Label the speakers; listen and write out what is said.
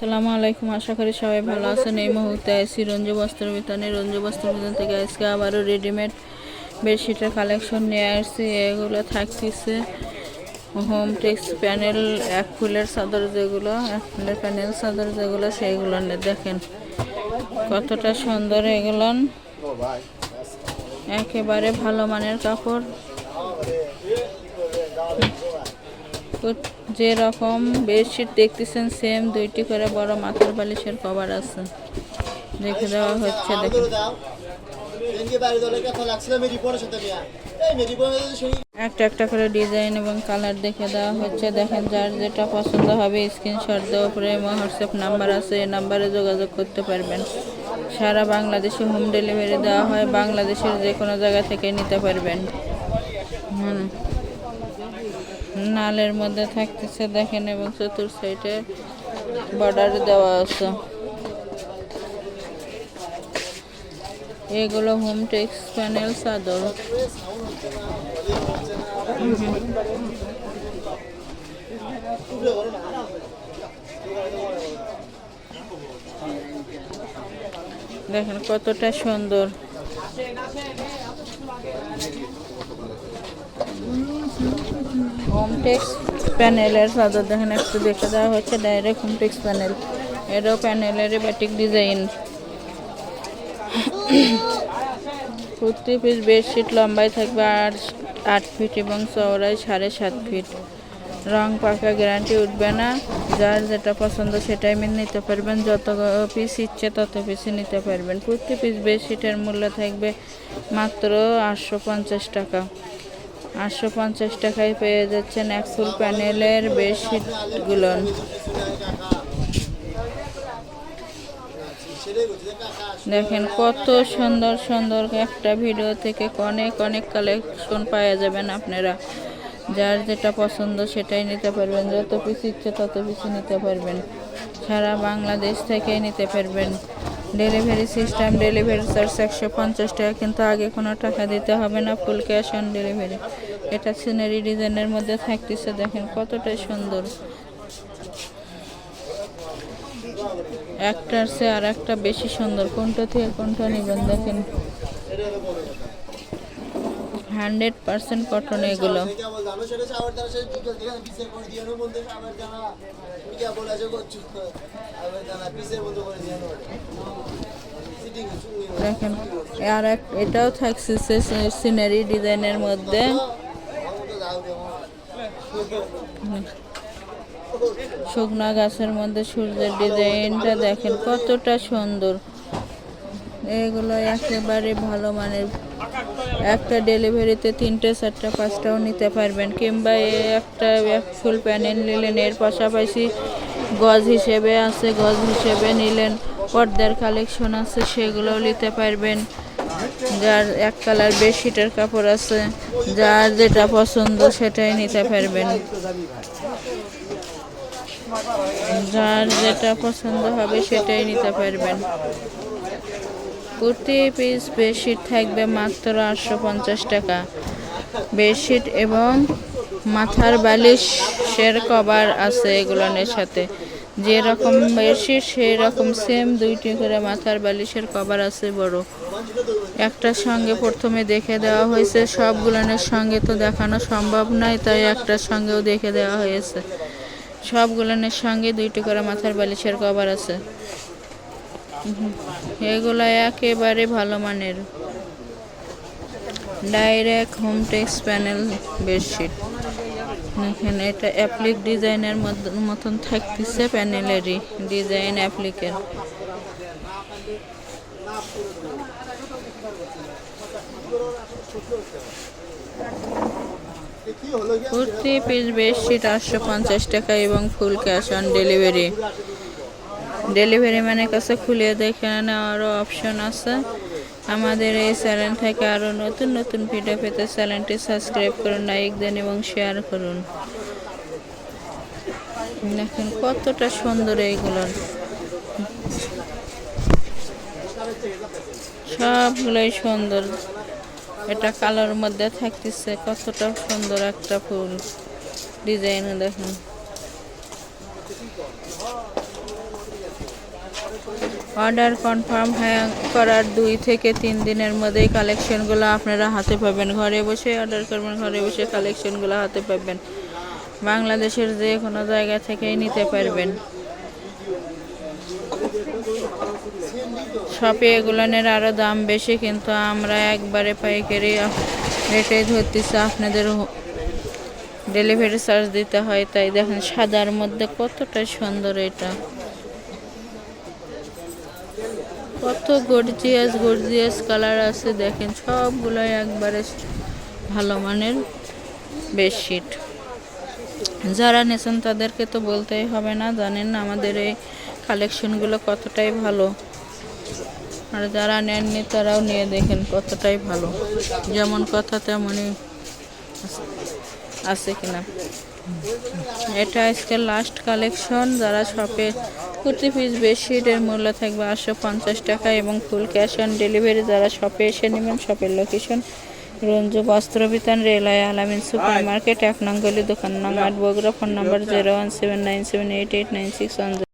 Speaker 1: সালামু আলাইকুম, আশা করি সবাই ভালো আছেন। এই মুহূর্তে আইসি রঞ্জু বস্ত্র বিতানে রঞ্জু বস্ত্র বিতান থেকে আজকে আবারও রেডিমেড বেডশিটের কালেকশন নিয়ে আসছি। এগুলো থাকতেছে হোম টেক্স প্যানেল, এক ফুলের চাদর যেগুলো, এক ফুলের প্যানেল, চাদর যেগুলো, সেইগুলো দেখেন কতটা সুন্দর এগুলো। একেবারে ভালো মানের কাপড়। তো- যেরকম বেডশিট দেখতেছেন সেম দুইটি করে বড় মাথার বালিশের কভার আছে। দেখে দেওয়া হচ্ছে একটা একটা করে ডিজাইন এবং কালার দেখে দেওয়া হচ্ছে। দেখেন, যার যেটা পছন্দ হবে স্ক্রিনশট দেওয়া পরে হোয়াটসঅ্যাপ নাম্বার আছে, এই নাম্বারে যোগাযোগ করতে পারবেন। সারা বাংলাদেশে হোম ডেলিভারি দেওয়া হয়, বাংলাদেশের যে কোনো জায়গা থেকে নিতে পারবেন। হুম। নালের মধ্যে থাকতেছে, দেখেন, এবং চতুর সাইডে বর্ডার দেওয়া আছে। এগুলো হোম টেক্স প্যানেল চাদর। দেখেন কতটা সুন্দর। হোম টেক্স প্যানেলের চাদর দেখেন, একটু দেখে দেওয়া হচ্ছে ডাইরেক্ট হোম টেক্স প্যানেল এটাও প্যানেলের ব্যাটিক ডিজাইন প্রতি পিস বেডশিট লম্বায় থাকবে আট আট ফিট এবং চওড়ায় সাড়ে সাত ফিট রং পাকা গ্যারান্টি উঠবে না। যার যেটা পছন্দ সেটাই মেনে নিতে পারবেন। যত পিস ইচ্ছে তত পিসই নিতে পারবেন। প্রতি পিস বেডশিটের মূল্য থাকবে মাত্র আটশো পঞ্চাশ টাকা। আটশো পঞ্চাশ টাকায় পেয়ে যাচ্ছেন এক ফুল প্যানেলের বেডশিটগুলো। দেখেন কত সুন্দর সুন্দর একটা ভিডিও থেকে অনেক অনেক কালেকশন পাওয়া যাবেন আপনারা। যার যেটা পছন্দ সেটাই নিতে পারবেন, যত পিস ইচ্ছে তত পিস নিতে পারবেন। সারা বাংলাদেশ থেকেই নিতে পারবেন। ডেলিভারি সিস্টেম ডেলিভারি চার্জ একশো পঞ্চাশ টাকা, কিন্তু আগে কোনো টাকা দিতে হবে না, ফুল ক্যাশ অন ডেলিভারি। এটা সিনারি ডিজাইনের মধ্যে থাকতেছে, দেখেন কতটাই সুন্দর। একটার চেয়ে আর একটা বেশি সুন্দর। কোনটা থেকে কোনটা নেবেন, দেখেন। হান্ড্রেড পার্সেন্ট কটন এগুলো। দেখেন আর এক এটাও থাকছে সিনারি ডিজাইনের মধ্যে। শুকনা গাছের মধ্যে সূর্যের ডিজাইনটা দেখেন কতটা সুন্দর। এগুলো একেবারে ভালো মানের একটা ডেলিভারিতে তিনটে, চারটা, পাঁচটাও নিতে পারবেন। কিংবা একটা এক ফুল প্যানেল নিলেন, এর পাশাপাশি গজ হিসেবে আছে, গজ হিসেবে নিলেন, পর্দার কালেকশন আছে, সেগুলোও নিতে পারবেন। যার এক কালার বেডশিটের কাপড় আছে, যার যেটা পছন্দ সেটাই নিতে পারবেন। যার যেটা পছন্দ হবে সেটাই নিতে পারবেন। প্রতি পিস বেডশিট থাকবে মাত্র আটশো পঞ্চাশ টাকা। বেডশিট এবং মাথার বালিশের কভার আছে এগুলোর সাথে। যেরকম বেডশিট সেই রকম সেম দুইটি করে মাথার বালিশের কভার আছে বড়। একটার সঙ্গে প্রথমে দেখে দেওয়া হয়েছে, সবগুলোনের সঙ্গে তো দেখানো সম্ভব নয়, তাই একটার সঙ্গেও দেখে দেওয়া হয়েছে। সবগুলোনের সঙ্গে দুইটি করে মাথার বালিশের কভার আছে। এগুলো একেবারে ভালো মানের। Direct home tex panel bedsheet এখানে এটা অ্যাপ্লিক ডিজাইনের মত- মতন থাকতেছে প্যানেলেরই ডিজাইন অ্যাপ্লিকের কুর্তি পিস বেডশিট আটশো পঞ্চাশ টাকা এবং full cash on delivery delivery ম্যানের কাছে খুলে দেখে নেওয়ারও অপশন আছে। আমাদের এই চ্যানেল থেকে আরও নতুন নতুন ভিডিও পেতে চ্যানেলটি সাবস্ক্রাইব করুন লাইক দেন এবং শেয়ার করুন। দেখেন কতটা সুন্দর এইগুলো। সবগুলোই সুন্দর। এটা কালোর মধ্যে থাকতেছে, কতটা সুন্দর একটা ফুল। ডিজাইন দেখুন। অর্ডার কনফার্ম করার দুই থেকে তিন দিনের মধ্যেই কালেকশনগুলো আপনারা হাতে পাবেন। ঘরে বসে অর্ডার করবেন, ঘরে বসে কালেকশনগুলো হাতে পাবেন। বাংলাদেশের যে কোনো জায়গা থেকেই নিতে পারবেন। শপে এগুলোনের আরও দাম বেশি, কিন্তু আমরা একবারে পাইকারি রেটে ধরতেছি। আপনাদের ডেলিভারি চার্জ দিতে হয়। তাই দেখেন, সাদার মধ্যে কতটা সুন্দর এটা। কত গর্জিয়াস গর্জিয়াস কালার আছে দেখেন, সবগুলোই একবারে ভালো মানের বেডশিট যারা নেছেন তাদেরকে তো বলতেই হবে না, জানেন আমাদের এই কালেকশনগুলো কতটাই ভালো। আর যারা নেননি তারাও নিয়ে দেখেন কতটাই ভালো। যেমন কথা তেমনই আছে কিনা। এটা আজকে লাস্ট কালেকশন যারা শপে কুর্তি পিস বেডশিটের মূল্য থাকবে আটশো পঞ্চাশ টাকা এবং ফুল ক্যাশ অন ডেলিভারি যারা শপে এসে নেবেন শপের লোকেশন রঞ্জু বস্ত্র বিতান রেলায় আলামিন সুপার মার্কেট এক নং গলি দোকান নাম আট Bogura phone number zero one seven nine seven eight eight nine six one